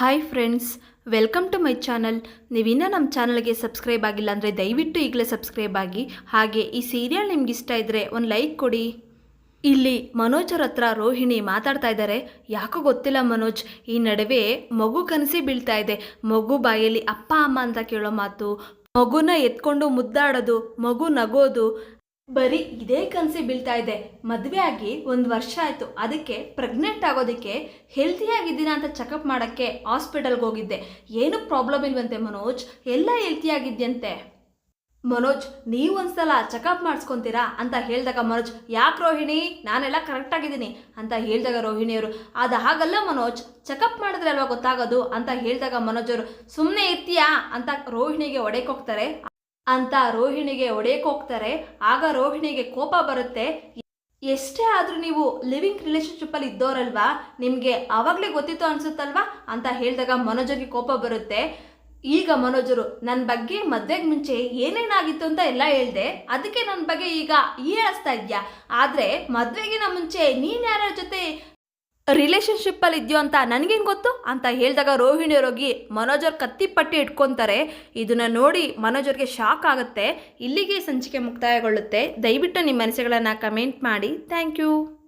Hi friends welcome to my channel ನೀವಿನ್ನೂ ನಮ್ಮ ಚಾನಲ್ಗೆ ಸಬ್ಸ್ಕ್ರೈಬ್ ಆಗಿಲ್ಲ ಅಂದರೆ ದಯವಿಟ್ಟು ಈಗಲೇ ಸಬ್ಸ್ಕ್ರೈಬ್ ಆಗಿ. ಹಾಗೆ ಈ ಸೀರಿಯಲ್ ನಿಮ್ಗೆ ಇಷ್ಟ ಇದ್ದರೆ ಒಂದು ಲೈಕ್ ಕೊಡಿ. ಇಲ್ಲಿ ಮನೋಜರ ಹತ್ರ ರೋಹಿಣಿ ಮಾತಾಡ್ತಾ ಇದ್ದಾರೆ ಯಾಕೋ ಗೊತ್ತಿಲ್ಲ ಮನೋಜ್, ಈ ನಡುವೆ ಮಗು ಕನಸಿ ಬೀಳ್ತಾ ಇದೆ. ಮಗು ಬಾಯಲ್ಲಿ ಅಪ್ಪ, ಅಮ್ಮ ಅಂತ ಕೇಳೋ ಮಾತು. ಮಗುನ ಎತ್ಕೊಂಡು ಮುದ್ದಾಡೋದು, ಮಗು ನಗೋದು ಬರೀ ಇದೇ ಕನಸಿ ಬೀಳ್ತಾ ಇದೆ. ಮದುವೆ ಆಗಿ ಒಂದು ವರ್ಷ ಆಯಿತು. ಅದಕ್ಕೆ ಪ್ರೆಗ್ನೆಂಟ್ ಆಗೋದಕ್ಕೆ ಹೆಲ್ತಿಯಾಗಿದ್ದೀನ ಅಂತ ಚೆಕಪ್ ಮಾಡೋಕ್ಕೆ ಹಾಸ್ಪಿಟಲ್ಗೆ ಹೋಗಿದ್ದೆ. ಏನು ಪ್ರಾಬ್ಲಮ್ ಇಲ್ವಂತೆ ಮನೋಜ್? ಎಲ್ಲ ಹೆಲ್ತಿಯಾಗಿದ್ಯಂತೆ ಮನೋಜ್, ನೀವು ಒಂದ್ಸಲ ಚೆಕಪ್ ಮಾಡಿಸ್ಕೊಂತೀರಾ ಅಂತ ಹೇಳಿದಾಗ ಮನೋಜ್, ಯಾಕೆ ರೋಹಿಣಿ? ನಾನೆಲ್ಲ ಕರೆಕ್ಟಾಗಿದ್ದೀನಿ ಅಂತ ಹೇಳಿದಾಗ ರೋಹಿಣಿಯವರು ಅದು ಹಾಗಲ್ಲ ಮನೋಜ್ ಚೆಕಪ್ ಮಾಡಿದ್ರೆ ಅಲ್ವಾ ಗೊತ್ತಾಗೋದು ಅಂತ ಹೇಳಿದಾಗ ಮನೋಜ್ ಅವರು ಸುಮ್ಮನೆ ಇರ್ತೀಯಾ ಅಂತ ರೋಹಿಣಿಗೆ ಒಡೆಕ್ ಹೋಗ್ತಾರೆ. ಅಂತ ರೋಹಿಣಿಗೆ ಒಡೆಯಕ್ಕೆ ಹೋಗ್ತಾರೆ. ಆಗ ರೋಹಿಣಿಗೆ ಕೋಪ ಬರುತ್ತೆ. ಎಷ್ಟೇ ಆದರೂ ನೀವು ಲಿವಿಂಗ್ ರಿಲೇಶನ್ಶಿಪ್ಪಲ್ಲಿ ಇದ್ದೋರಲ್ವಾ, ನಿಮಗೆ ಆವಾಗಲೇ ಗೊತ್ತಿತ್ತು ಅನ್ಸುತ್ತಲ್ವಾ ಅಂತ ಹೇಳಿದಾಗ ಮನೋಜಗೆ ಕೋಪ ಬರುತ್ತೆ. ಈಗ ಮನೋಜರು ನನ್ನ ಬಗ್ಗೆ ಮದ್ವೆಗೆ ಮುಂಚೆ ಏನೇನಾಗಿತ್ತು ಅಂತ ಎಲ್ಲ ಹೇಳ್ದೆ. ಅದಕ್ಕೆ ನನ್ನ ಬಗ್ಗೆ ಈಗ ಈ ಹೇಳಿಸ್ತಾ ಇದೆಯಾ? ಆದರೆ ಮದುವೆಗಿನ ಮುಂಚೆ ನೀನು ಯಾರ ಜೊತೆ ರಿಲೇಶನ್ಶಿಪ್ಪಲ್ಲಿ ಇದೆಯೋ ಅಂತ ನನಗೇನು ಗೊತ್ತು? ಅಂತ ಹೇಳಿದಾಗ ರೋಹಿಣಿಯರೋಗಿ ಮನೋಜರ್ ಕತ್ತಿ ಪಟ್ಟಿ ಇಟ್ಕೊತಾರೆ. ಇದನ್ನು ನೋಡಿ ಮನೋಜರ್ಗೆ ಶಾಕ್ ಆಗುತ್ತೆ. ಇಲ್ಲಿಗೆ ಸಂಚಿಕೆ ಮುಕ್ತಾಯಗೊಳ್ಳುತ್ತೆ. ದಯವಿಟ್ಟು ನಿಮ್ಮ ಮನಸ್ಸುಗಳನ್ನು ಕಮೆಂಟ್ ಮಾಡಿ. Thank you